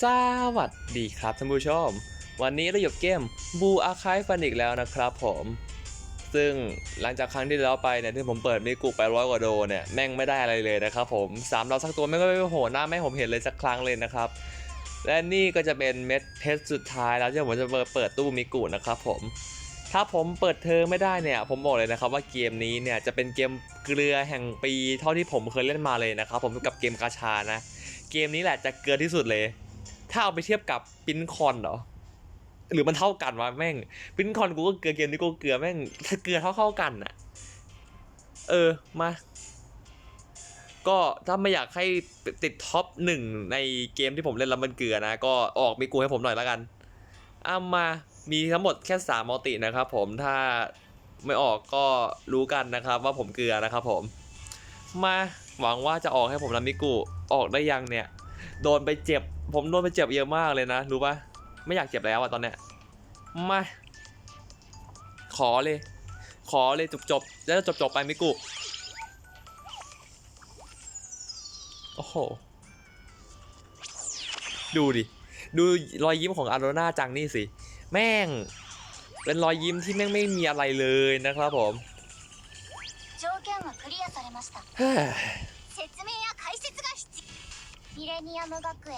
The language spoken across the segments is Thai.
สวัสดีครับท่านผู้ชม วันนี้เราอยู่เกมบูอาคายฟันอีกแล้วนะครับผม ซึ่งหลังจากครั้งที่แล้วไปเนี่ยที่ผมเปิดมิกุไปร้อยกว่าโดเนี่ย แม่งไม่ได้อะไรเลยนะครับผมสามเราสักตัวแม่งก็ไม่โผล่หน้าแม่งผมเห็นเลยสักครั้งเลยนะครับ และนี่ก็จะเป็นเม็ดเพชรสุดท้ายแล้วที่ผมจะเปิดตู้มิกุนะครับผมถ้าผมเปิดเทอมไม่ได้เนี่ย ผมบอกเลยนะครับว่าเกมนี้เนี่ยจะเป็นเกมเกลือแห่งปีเท่าที่ผมเคยเล่นมาเลยนะครับผมกับเกมกาชานะ เกมนี้แหละจะเกลือที่สุดเลย ถ้าเอาไปเทียบกับปินคอนเหรอหรือมันเท่ากันวะแม่งปินคอนกูก็เกลือเกมนี้กูเกลือแม่งถ้าเกลือเท่าเข้ากันอะเออมา ก็ถ้าไม่อยากให้ติดท็อปหนึ่งในเกมที่ผมเล่นแล้วมันเกลือนะ ก็ออกมีกูให้ผมหน่อยแล้วกันเอามามีทั้งหมดแค่สามมัลตินะครับผมถ้าไม่ออกก็รู้กันนะครับ ว่าผมเกลือนะครับผม มาหวังว่าจะออกให้ผมล้วมิกุออกได้ยังเนี่ย โดนไปเจ็บ ผมโดนไปเจ็บเยอะมากเลยนะ รู้ปะไม่อยากเจ็บแล้วอะตอนเนี้ย มา ขอเลย ขอเลยจบจบๆแล้วจบจบๆไปมิกุ โอ้โห ดูดิ ดูรอยยิ้มของอาร์โนาจังนี่สิ แม่ง เป็นรอยยิ้มที่แม่งไม่มีอะไรเลยนะครับผม 条件はクリアされました เฮ้ย 説明や解説が必要ミレニアム学園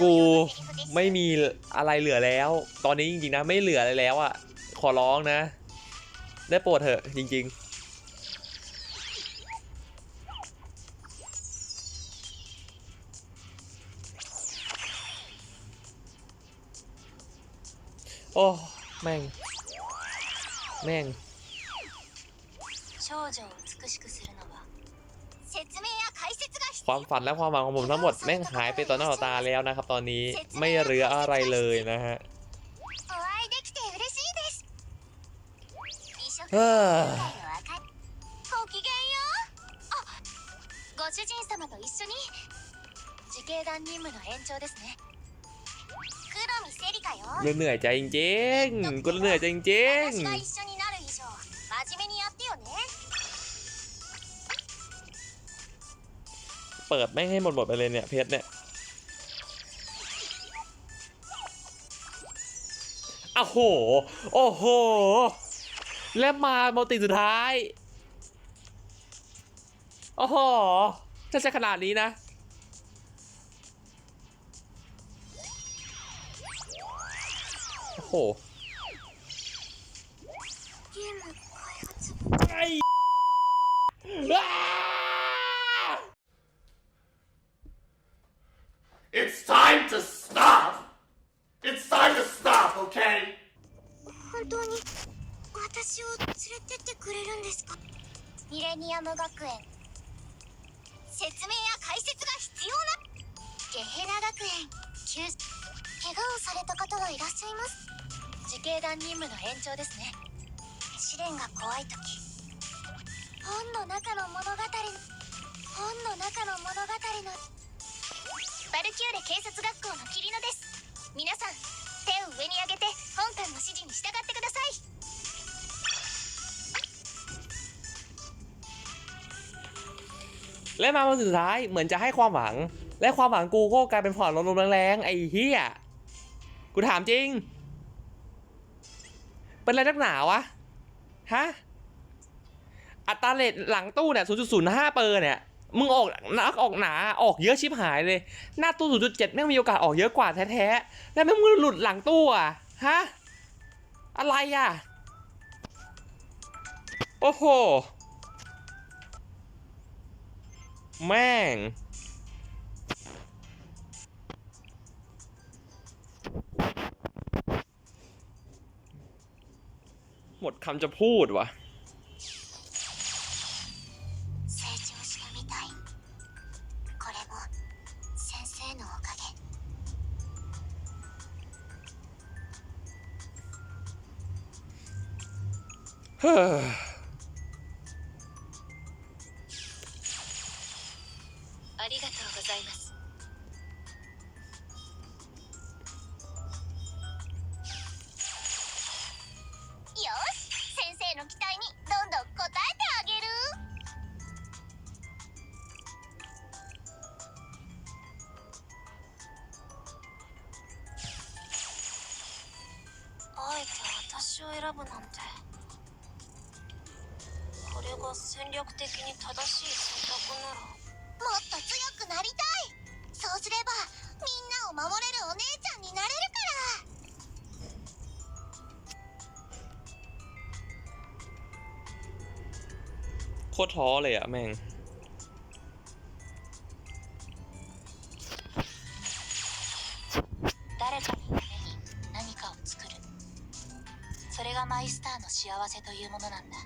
กู 用のセリフです ไม่มีอะไรเหลือแล้ว ตอนนี้จริงๆนะไม่เหลืออะไรแล้วอะขอร้องนะ ได้โปรดเถอะจริงๆ โอ้แม่ง แม่ง 少女を美しくするのは説明や解説が必 ความฝันและความหวังของผมทั้งหมดแม่งหายไปต่อหน้าต่อตาแล้วนะครับ ตอนนี้ไม่เหลืออะไรเลยนะฮะ お会いできて嬉しいです美食 เฮ้อ ごきげんようあご主人様と一緒に自警団任務の延長ですね黒見セリカよ เหนื่อยใจจริงๆกูเหนื่อยใจจริง 私 เปิดไม่ให้หมดหมดไปเลยเนี่ยเพชรเนี่ยโอ้โห โอ้โห และมาโมติสุดท้าย โอ้โหจะใช่ขนาดนี้นะ โอ้โหไอ้ It's time to stop! It's time to stop, okay? 本当に私を連れてってくれるんですか？ミレニアム学園。説明や解説が必要な？ゲヘラ学園。救怪我をされた方はいらっしゃいます？自警団任務の延長ですね。試練が怖い時。本の中の物語本の中の物語のバルキューレ警察学校のキリノです皆さん手を上に上げて本官の指示に従ってください และมาวันสุดท้ายเหมือนจะให้ความหวัง และความหวังกูก็กลายเป็นผ่อนลมๆแรงๆไอ้เฮียกูถามจริง เป็นอะไรนักหนาวะ ฮะ อัตราเรทหลังตู้เนี่ย0.05 เปอร์เนี่ย มึงออกนักออกหนาออกเยอะชิบหายเลย หน้าตู้ 0.7 แม่งมีโอกาสออกเยอะกว่าแท้ๆ แล้วแม่งมึงหลุดหลังตู้อะ ฮะ อะไรอะ โอ้โห แม่ง หมดคำจะพูดวะ はあ、ありがとうございます。よし先生の期待にどんどん応えてあげる。あえて私を選ぶなんて。が戦略的に正しい選択ならもっと強くなりたいそうすればみんなを守れるお姉ちゃんになれるから โคตรท้อเลยอะแม่ง 誰かのために何かを作るそれがマイスターの幸せというものなんだ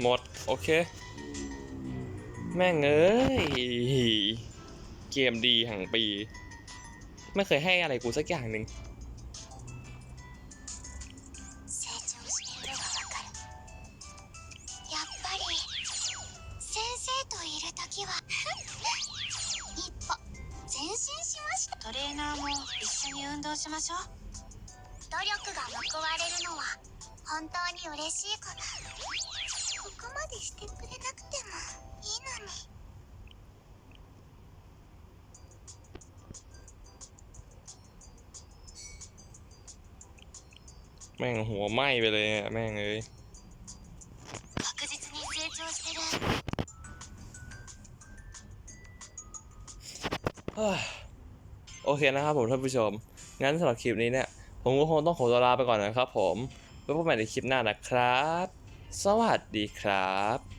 หมด โอเค แม่งเอ้ย เกมดีแห่งปี ไม่เคยให้อะไรกูสักอย่างหนึ่ง 成長しているのがわかるやっぱり先生といる時は一歩前進しましたトレーナーも一緒に運動しましょう努力が報われるのは本当に嬉しいこと ここまでしてくれなくてもいいのに แม่งหัวไหม้ไปเลยอะแม่งเอ้ย 確実に成長してる เฮ้ยโอเคนะครับผมท่านผู้ชม งั้นสำหรับคลิปนี้เนี่ย ผมก็คงต้องขอตัวลาไปก่อนนะครับผมไว้พบกันใหม่ในคลิปหน้านะครับ สวัสดีครับ